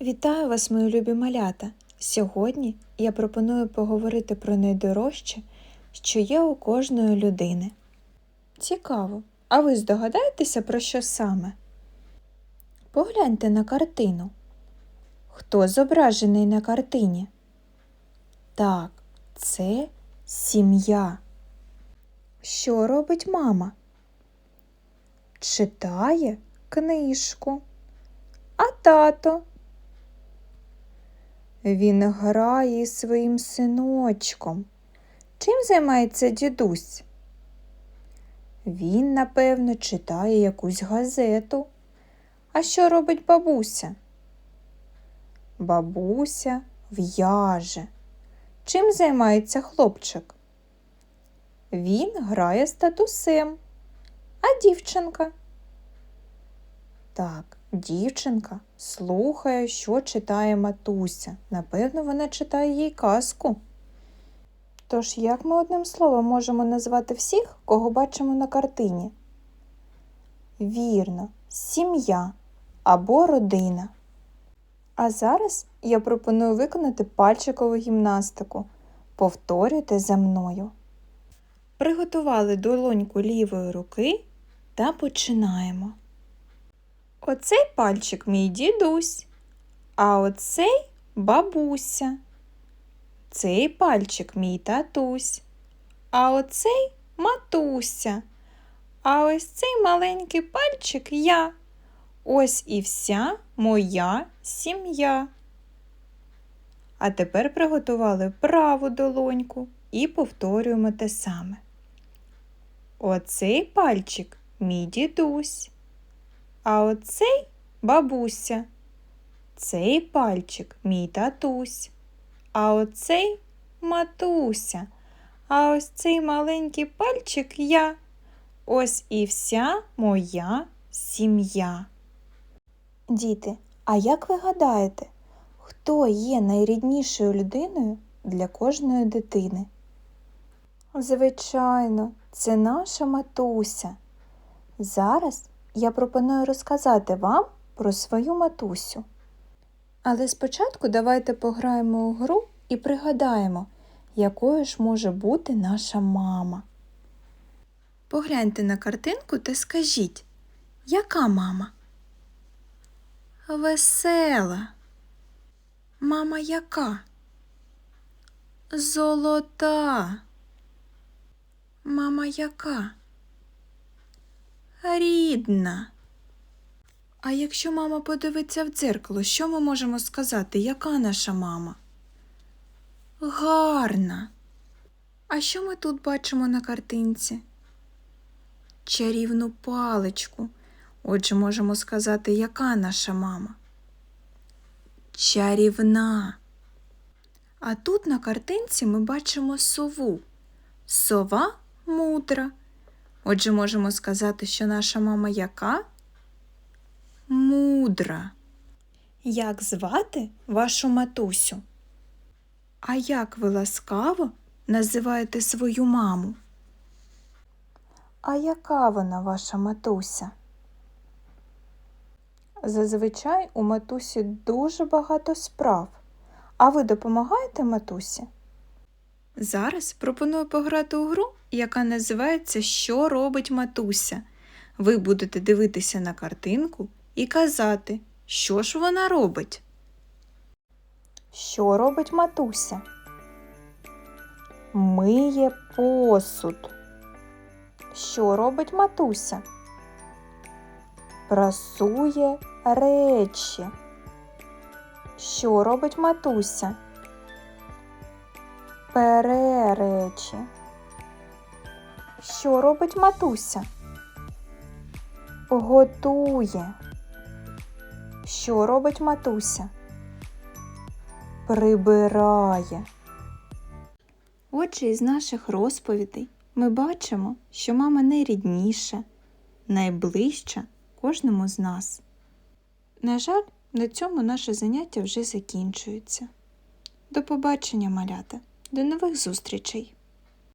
Вітаю вас, мої любі малята! Сьогодні я пропоную поговорити про найдорожче, що є у кожної людини. Цікаво, а ви здогадаєтеся про що саме? Погляньте на картину. Хто зображений на картині? Так, це сім'я. Що робить мама? Читає книжку. А тато? Він грає своїм синочком. Чим займається дідусь? Він, напевно, читає якусь газету. А що робить бабуся? Бабуся в'яже. Чим займається хлопчик? Він грає з татусем. А дівчинка? Так, дівчинка слухає, що читає матуся. Напевно, вона читає їй казку. Тож, як ми одним словом можемо назвати всіх, кого бачимо на картині? Вірно, сім'я або родина. А зараз я пропоную виконати пальчикову гімнастику. Повторюйте за мною. Приготували долоньку лівої руки та починаємо. Оцей пальчик мій дідусь, а оцей бабуся. Цей пальчик мій татусь, а оцей матуся. А ось цей маленький пальчик я. Ось і вся моя сім'я. А тепер приготували праву долоньку і повторюємо те саме. Оцей пальчик мій дідусь, а оцей бабуся. Цей пальчик мій татусь, а оцей матуся. А ось цей маленький пальчик я. Ось і вся моя сім'я. Діти, а як ви гадаєте, хто є найріднішою людиною для кожної дитини? Звичайно, це наша матуся. Зараз я пропоную розказати вам про свою матусю. Але спочатку давайте пограємо у гру і пригадаємо, якою ж може бути наша мама. Погляньте на картинку та скажіть, яка мама? Весела. Мама яка? Золота. Мама яка? Рідна. А якщо мама подивиться в дзеркало, що ми можемо сказати, яка наша мама? Гарна. А що ми тут бачимо на картинці? Чарівну паличку. Отже, можемо сказати, яка наша мама? Чарівна. А тут на картинці ми бачимо сову. Сова мудра. Отже, можемо сказати, що наша мама яка? Мудра. Як звати вашу матусю? А як ви ласкаво називаєте свою маму? А яка вона ваша матуся? Зазвичай у матусі дуже багато справ. А ви допомагаєте матусі? Зараз пропоную пограти у гру, яка називається Що робить матуся. Ви будете дивитися на картинку і казати, що ж вона робить. Що робить матуся? Миє посуд. Що робить матуся? Прасує речі. Що робить матуся? Пере речі. Що робить матуся? Готує. Що робить матуся? Прибирає. Отже, із наших розповідей ми бачимо, що мама найрідніша, найближча кожному з нас. На жаль, на цьому наше заняття вже закінчується. До побачення, малята, до нових зустрічей!